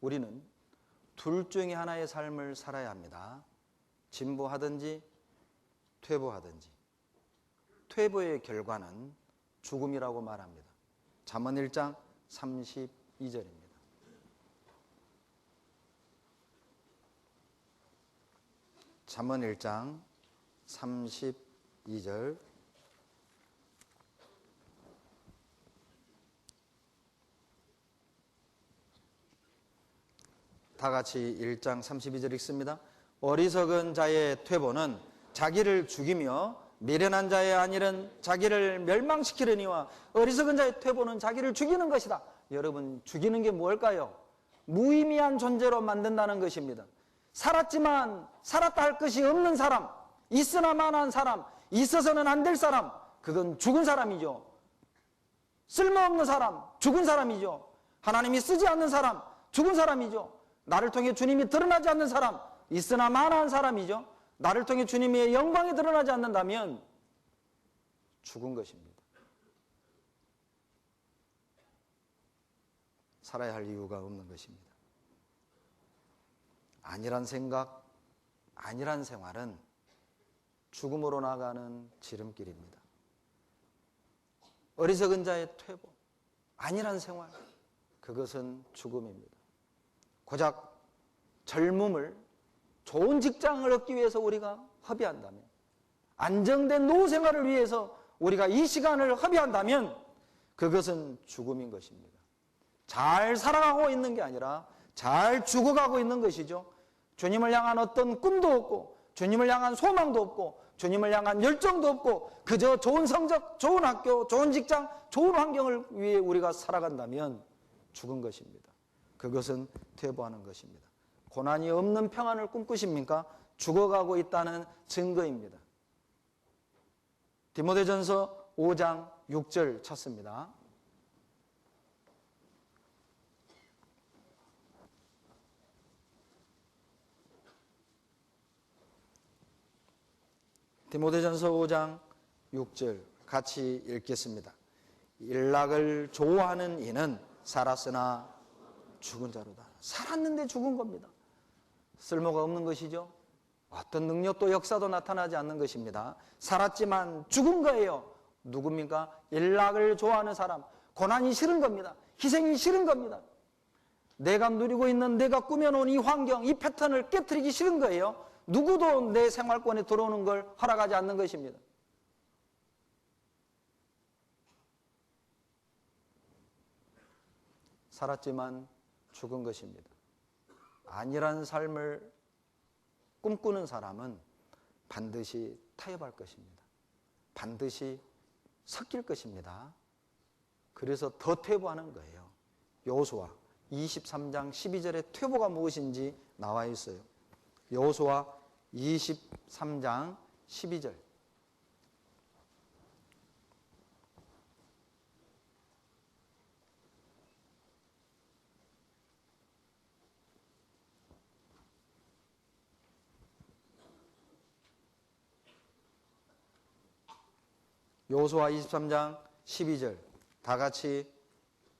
우리는 둘 중에 하나의 삶을 살아야 합니다. 진보하든지 퇴보하든지. 퇴보의 결과는 죽음이라고 말합니다. 잠언 1장 32절입니다. 잠언 1장 32절 다 같이 1장 32절 읽습니다. 어리석은 자의 퇴보는 자기를 죽이며 미련한 자의 안일은 자기를 멸망시키려니와 어리석은 자의 퇴보는 자기를 죽이는 것이다. 여러분 죽이는 게 뭘까요? 무의미한 존재로 만든다는 것입니다. 살았지만 살았다 할 것이 없는 사람, 있으나마한 사람, 있어서는 안 될 사람, 그건 죽은 사람이죠. 쓸모없는 사람, 죽은 사람이죠. 하나님이 쓰지 않는 사람, 죽은 사람이죠. 나를 통해 주님이 드러나지 않는 사람, 있으나 마나한 사람이죠. 나를 통해 주님의 영광이 드러나지 않는다면 죽은 것입니다. 살아야 할 이유가 없는 것입니다. 아니란 생각, 아니란 생활은 죽음으로 나가는 지름길입니다. 어리석은 자의 퇴보, 아니란 생활, 그것은 죽음입니다. 고작 젊음을 좋은 직장을 얻기 위해서 우리가 허비한다면, 안정된 노후 생활을 위해서 우리가 이 시간을 허비한다면, 그것은 죽음인 것입니다. 잘 살아가고 있는 게 아니라 잘 죽어가고 있는 것이죠. 주님을 향한 어떤 꿈도 없고, 주님을 향한 소망도 없고, 주님을 향한 열정도 없고, 그저 좋은 성적, 좋은 학교, 좋은 직장, 좋은 환경을 위해 우리가 살아간다면 죽은 것입니다. 그것은 퇴보하는 것입니다. 고난이 없는 평안을 꿈꾸십니까? 죽어가고 있다는 증거입니다. 디모데전서 5장 6절 찾습니다. 디모데전서 5장 6절 같이 읽겠습니다. 일락을 좋아하는 이는 살았으나 죽은 자로다. 살았는데 죽은 겁니다. 쓸모가 없는 것이죠. 어떤 능력도 역사도 나타나지 않는 것입니다. 살았지만 죽은 거예요. 누굽니까? 일락을 좋아하는 사람. 고난이 싫은 겁니다. 희생이 싫은 겁니다. 내가 누리고 있는 내가 꾸며놓은 이 환경, 이 패턴을 깨뜨리기 싫은 거예요. 누구도 내 생활권에 들어오는 걸 허락하지 않는 것입니다. 살았지만 죽은 것입니다. 아니란 삶을 꿈꾸는 사람은 반드시 타협할 것입니다. 반드시 섞일 것입니다. 그래서 더 퇴보하는 거예요. 여호수아 23장 12절에 퇴보가 무엇인지 나와 있어요. 여호수아 23장 12절 요수와 23장 12절 다 같이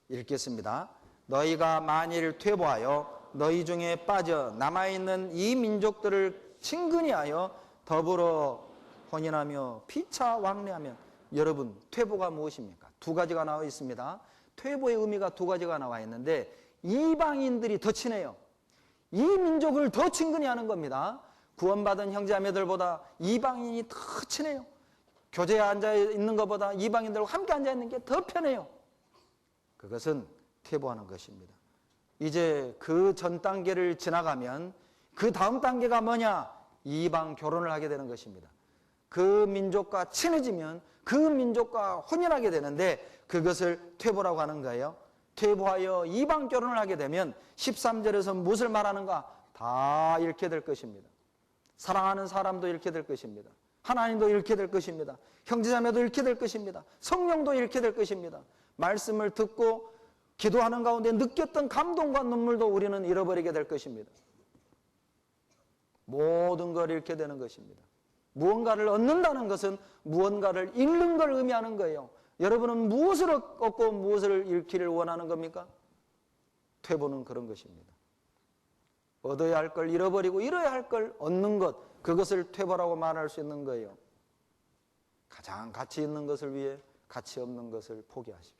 읽겠습니다. 너희가 만일 퇴보하여 너희 중에 빠져 남아있는 이 민족들을 친근히 하여 더불어 혼인하며 피차 왕래하면 여러분 퇴보가 무엇입니까? 두 가지가 나와 있습니다. 퇴보의 의미가 두 가지가 나와 있는데 이방인들이 더 친해요. 이 민족을 더 친근히 하는 겁니다. 구원받은 형제자매들보다 이방인이 더 친해요. 교제에 앉아 있는 것보다 이방인들과 함께 앉아 있는 게 더 편해요. 그것은 퇴보하는 것입니다. 이제 그 전 단계를 지나가면 그 다음 단계가 뭐냐? 이방 결혼을 하게 되는 것입니다. 그 민족과 친해지면 그 민족과 혼인하게 되는데 그것을 퇴보라고 하는 거예요. 퇴보하여 이방 결혼을 하게 되면 13절에서 무엇을 말하는가? 다 잃게 될 것입니다. 사랑하는 사람도 잃게 될 것입니다. 하나님도 잃게 될 것입니다. 형제자매도 잃게 될 것입니다. 성령도 잃게 될 것입니다. 말씀을 듣고 기도하는 가운데 느꼈던 감동과 눈물도 우리는 잃어버리게 될 것입니다. 모든 걸 잃게 되는 것입니다. 무언가를 얻는다는 것은 무언가를 잃는 걸 의미하는 거예요. 여러분은 무엇을 얻고 무엇을 잃기를 원하는 겁니까? 퇴보는 그런 것입니다. 얻어야 할 걸 잃어버리고 잃어야 할 걸 얻는 것 그것을 퇴보라고 말할 수 있는 거예요. 가장 가치 있는 것을 위해 가치 없는 것을 포기하십시오.